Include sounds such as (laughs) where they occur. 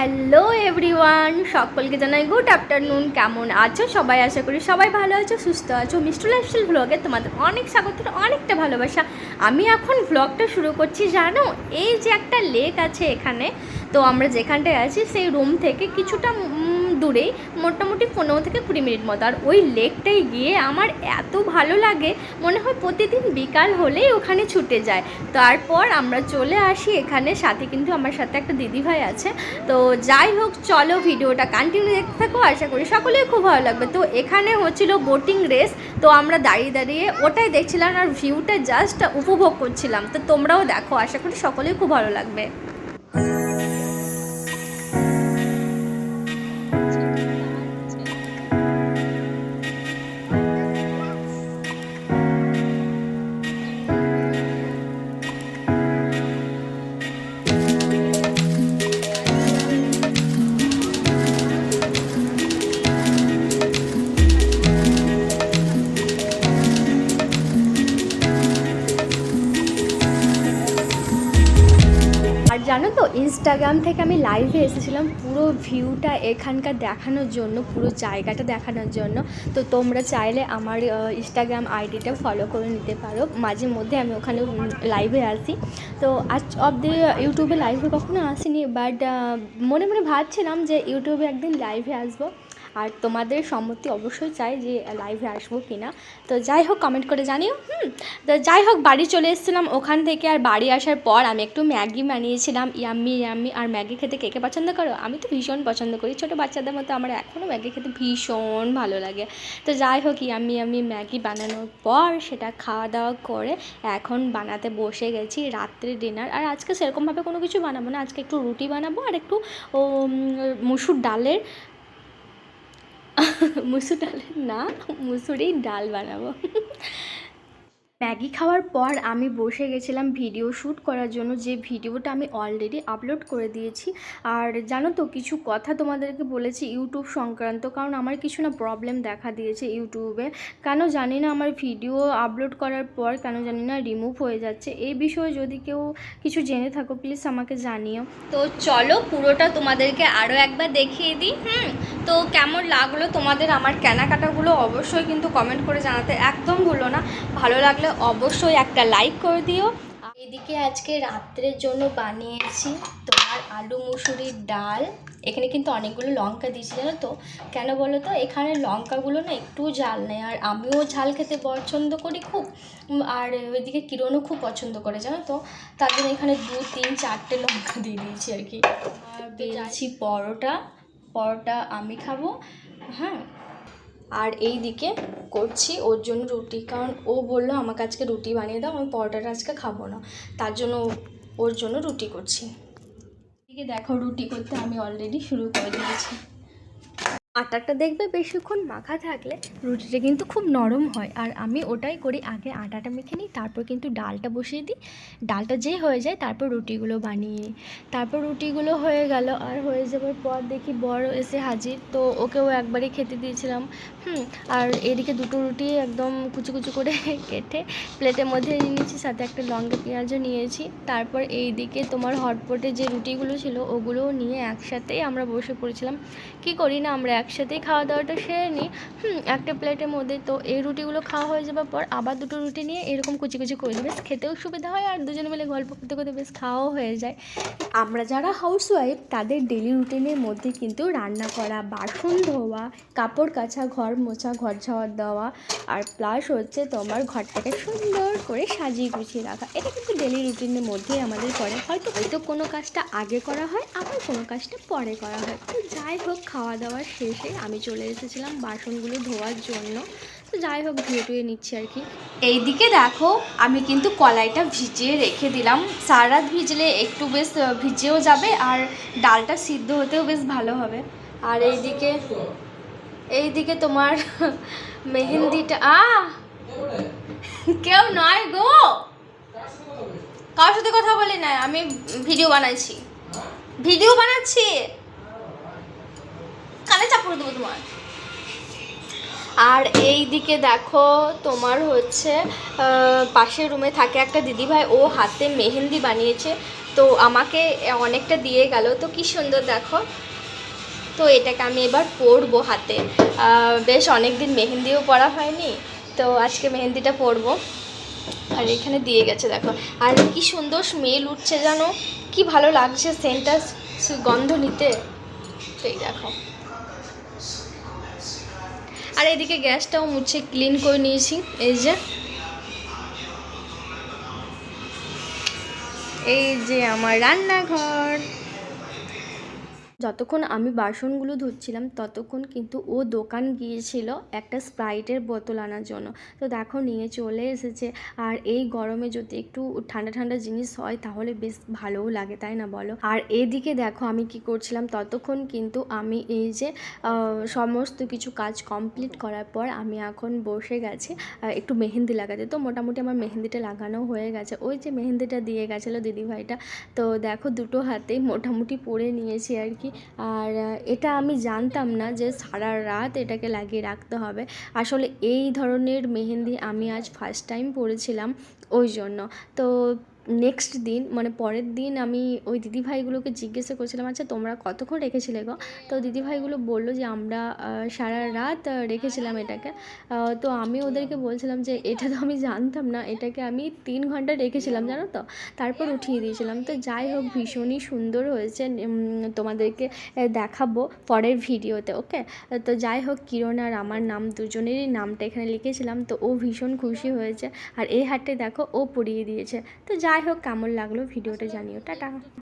Hello everyone সকলকে জানাই good afternoon কেমন আছো? সবাই আশা করি সবাই ভালো আছো, সুস্থ আছো। মিষ্টি লাইফস্টাইল ভ্লগে তোমাদের অনেক স্বাগত অনেকটা ভালোবাসা। আমি এখন ভ্লগটা শুরু করছি, জানো? এই যে একটা লেক আছে এখানে, তো আমরা যেখানটায় আছি, সেই রুম থেকে কিছুটা দূরেই মোটামুটি পনেরো থেকে কুড়ি মিনিট মতো। আর ওই লেকটায় গিয়ে আমার এত ভালো লাগে, মনে হয় প্রতিদিন বিকাল হলেই ওখানে ছুটে যায়। তারপর আমরা চলে আসি এখানে, সাথে কিন্তু আমার সাথে একটা দিদিভাই আছে। তো যাই হোক, চলো ভিডিওটা কন্টিনিউ দেখতে থাকো, আশা করি সকলেই খুব ভালো লাগবে। তো এখানে হচ্ছিল বোটিং রেস তো আমরা দাঁড়িয়ে দাঁড়িয়ে ওটাই দেখছিলাম আর ভিউটা জাস্ট উপভোগ করছিলাম। তো তোমরাও দেখো, আশা করি সকলেই খুব ভালো লাগবে। ইনস্টাগ্রাম থেকে আমি লাইভে এসেছিলাম, পুরো ভিউটা এখানকার দেখানোর জন্য, পুরো জায়গাটা দেখানোর জন্য। তো তোমরা চাইলে আমার ইনস্টাগ্রাম আইডিটা ফলো করে নিতে পারো। মাঝে মধ্যে আমি ওখানে লাইভে আসি। তো আজ অবধি ইউটিউবে লাইভে কখনো আসিনি বাট মনে মনে ভাবছিলাম যে ইউটিউবে একদিন লাইভে আসব। আর তোমাদের সম্মতি অবশ্যই চাই যে লাইভে আসব কি না তো যাই হোক কমেন্ট করে জানিও, হুম? তো যাই হোক, বাড়ি চলে এসেছিলাম ওখান থেকে আর বাড়ি আসার পর আমি একটু ম্যাগি বানিয়েছিলাম। ইয়াম্মি ইয়াম্মি, আর ম্যাগি খেতে কে কে পছন্দ করো? আমি তো ভীষণ পছন্দ করি। ছোটো বাচ্চাদের মতো আমার এখনও ম্যাগি খেতে ভীষণ ভালো লাগে। তো যাই হোক, ইয়াম্মি ইয়াম্মি ম্যাগি বানানোর পর সেটা খাওয়া দাওয়া করে এখন বানাতে বসে গেছি রাত্রে ডিনার আর আজকে সেরকমভাবে কোনো কিছু বানাবো না। আজকে একটু রুটি বানাবো আর একটু মুসুর ডালের মুসুর ডালের না মুসুরির ডাল বানাবো। ম্যাগি খাওয়ার পর আমি বসে গেছিলাম ভিডিও শ্যুট করার জন্য, যে ভিডিওটা আমি অলরেডি আপলোড করে দিয়েছি। আর জানো তো, কিছু কথা তোমাদেরকে বলেছি ইউটিউব সংক্রান্ত, কারণ আমার কিছু না প্রবলেম দেখা দিয়েছে ইউটিউবে। কেন জানি না আমার ভিডিও আপলোড করার পর কেন জানি না রিমুভ হয়ে যাচ্ছে। এই বিষয়ে যদি কেউ কিছু জেনে থাকো প্লিজ আমাকে জানিও। তো চলো পুরোটা তোমাদেরকে আরও একবার দেখিয়ে দিই, হুম? তো কেমন লাগল তোমাদের আমার কেনাকাটাগুলো? অবশ্যই কিন্তু কমেন্ট করে জানাতে একদম ভুলো না। ভালো লাগলে অবশ্যই একটা লাইক করে দিও। এদিকে আজকে রাত্রের জন্য বানিয়েছি তোমার আলু মুসুরির ডাল। এখানে কিন্তু অনেকগুলো লঙ্কা দিয়েছি, জানো তো? কেন বলো তো? এখানে লঙ্কাগুলো না একটু ঝাল নেই, আর আমিও ঝাল খেতে পছন্দ করি খুব আর ওইদিকে কিরণও খুব পছন্দ করে, জানো তো? তার জন্য এখানে দু, তিন, চারটে লঙ্কা দিয়ে দিয়েছি আর কি। আর বেলছি পরোটা পরোটা আমি খাব হ্যাঁ? আর এই দিকে করছি ওর জন্য রুটি। কারণ ও বলল, আমাকে আজকে রুটি বানিয়ে দাও, আমি পরোটাটা আজকে খাব না। তার জন্য ওর জন্য রুটি করছি। এদিকে দেখো রুটি করতে আমি অলরেডি শুরু করে দিয়েছি। আটাটা দেখবে বেশিক্ষণ মাখা থাকলে রুটিটা কিন্তু খুব নরম হয়। আর আমি ওটাই করি, আগে আটাটা মেখে নিই, তারপর কিন্তু ডালটা বসিয়ে দিই। ডালটা যে হয়ে যায়, তারপর রুটিগুলো বানিয়ে তারপর রুটিগুলো হয়ে গেল আর হয়ে যাওয়ার পর দেখি বড় এসে হাজির। তো ওকেও একবারে খেতে দিয়েছিলাম। হুম, আর এদিকে দুটো রুটি একদম কুচু কুচু করে (laughs) কেটে প্লেটের মধ্যে নিয়েছি, সাথে একটা লঙ্কা পেঁয়াজও নিয়েছি। তারপর এই দিকে তোমার হটপটে যে রুটিগুলো ছিল, ওগুলোও নিয়ে একসাথেই আমরা বসে পড়েছিলাম। কি করি না, আমরা একসাথেই খাওয়া দাওয়াটা সেরে নিই। হুম, একটা প্লেটের মধ্যে তো এই রুটিগুলো খাওয়া হয়ে যাওয়ার পর আবার দুটো রুটি নিয়ে এরকম কুচি কুচি করে দিই বেশ খেতেও সুবিধা হয় আর দুজনে মিলে গল্প করতে করতে বেশ খাওয়াও হয়ে যায়। আমরা যারা হাউসওয়াইফ তাদের ডেলি রুটিনের মধ্যে কিন্তু রান্না করা, বাসন ধোয়া, কাপড় কাচা, ঘর মোছা, ঘর ঝাওয়ার দেওয়া আর প্লাস হচ্ছে তোমার ঘরটাকে সুন্দর করে সাজিয়ে গুছিয়ে রাখা। এটা কিন্তু ডেলি রুটিনের মধ্যেই আমাদের করে। হয়তো হয়তো কোনো কাজটা আগে করা হয়, আবার কোনো কাজটা পরে করা হয়। তো যাই হোক, খাওয়া দাওয়া শেষে আমি চলে এসেছিলাম বাসনগুলো ধোয়ার জন্য। তো যাই হোক, ধুয়ে টুয়ে নিচ্ছি আর কি। এইদিকে দেখো, আমি কিন্তু কলাইটা ভিজিয়ে রেখে দিলাম। সারা রাত ভিজলে একটু বেশ ভিজেও যাবে আর ডালটা সিদ্ধ হতেও বেশ ভালো হবে। আর এইদিকে এইদিকে তোমার (laughs) মেহেন্দিটা আ কেউ নয় গো! কারোর সাথে কথা বলি না আমি ভিডিও বানাচ্ছি ভিডিও বানাচ্ছি? কানে চাপড়ে দেবো তোমার আর এই দিকে দেখো, তোমার হচ্ছে পাশের রুমে থাকে একটা দিদিভাই, ও হাতে মেহেন্দি বানিয়েছে। তো আমাকে অনেকটা দিয়ে গেল। তো কি সুন্দর দেখো। তো এটাকে আমি এবার পরবো হাতে। বেশ অনেক দিন মেহেন্দিও পরা হয়নি। তো আজকে মেহেন্দিটা পরবো। আর এখানে দিয়ে গেছে দেখো। আর কি সুন্দর স্মেল উঠছে জানো। কি ভালো লাগছে সেন্টটা গন্ধ নিতে। তো এই দেখো। আর এদিকে গ্যাসটাও মুছে ক্লিন করে নিয়েছি। এই যে। এই যে আমার রান্নাঘর। যতক্ষণ আমি বাসনগুলো ধুচ্ছিলাম, ততক্ষণ কিন্তু ও দোকান গিয়েছিল একটা স্প্রাইটের বোতল আনার জন্য। তো দেখো নিয়ে চলে এসেছে। আর এই গরমে যদি একটু ঠান্ডা ঠান্ডা জিনিস হয়, তাহলে বেশ ভালোও লাগে, তাই না বলো? আর এদিকে দেখো আমি কি করছিলাম, ততক্ষণ কিন্তু আমি এই যে সমস্ত কিছু কাজ কমপ্লিট করার পর আমি এখন বসে গেছি। একটু মেহেন্দি লাগাতে। তো মোটামুটি আমার মেহেন্দিটা লাগানো হয়ে গেছে। ওই যে মেহেন্দিটা দিয়ে গেছিল দিদিভাইটা। তো দেখো দুটো হাতেই মোটামুটি পরে নিয়েছি আর কি। আর এটা আমি জানতাম না যে সারা রাত এটাকে লাগিয়ে রাখতে হবে। আসলে এই ধরনের মেহেন্দি আমি আজ ফার্স্ট টাইম পরেছিলাম ওই জন্য। তো নেক্সট দিন মানে পরের দিন আমি ওই দিদিভাইগুলোকে জিজ্ঞাসা করছিলাম আচ্ছা তোমরা কতক্ষণ রেখেছিলে গো? তো দিদিভাইগুলো বলল যে আমরা সারা রাত রেখেছিলাম এটাকে। তো আমি ওদেরকে বলছিলাম যে এটা তো আমি জানতাম না এটাকে আমি তিন ঘণ্টা রেখেছিলাম জানো তো? তারপর উঠিয়ে দিয়েছিলাম। তো যাই হোক ভীষণই সুন্দর হয়েছে তোমাদেরকে দেখাবো পরের ভিডিওতে ওকে? তো যাই হোক কিরণ আর আমার নাম দুজনেরই নামটা এখানে লিখেছিলাম তো ও ভীষণ খুশি হয়েছে। আর এই হাটে দেখো ও পড়িয়ে দিয়েছে। তো যাই হোক কেমন লাগল ভিডিওটা জানিও। টাটা।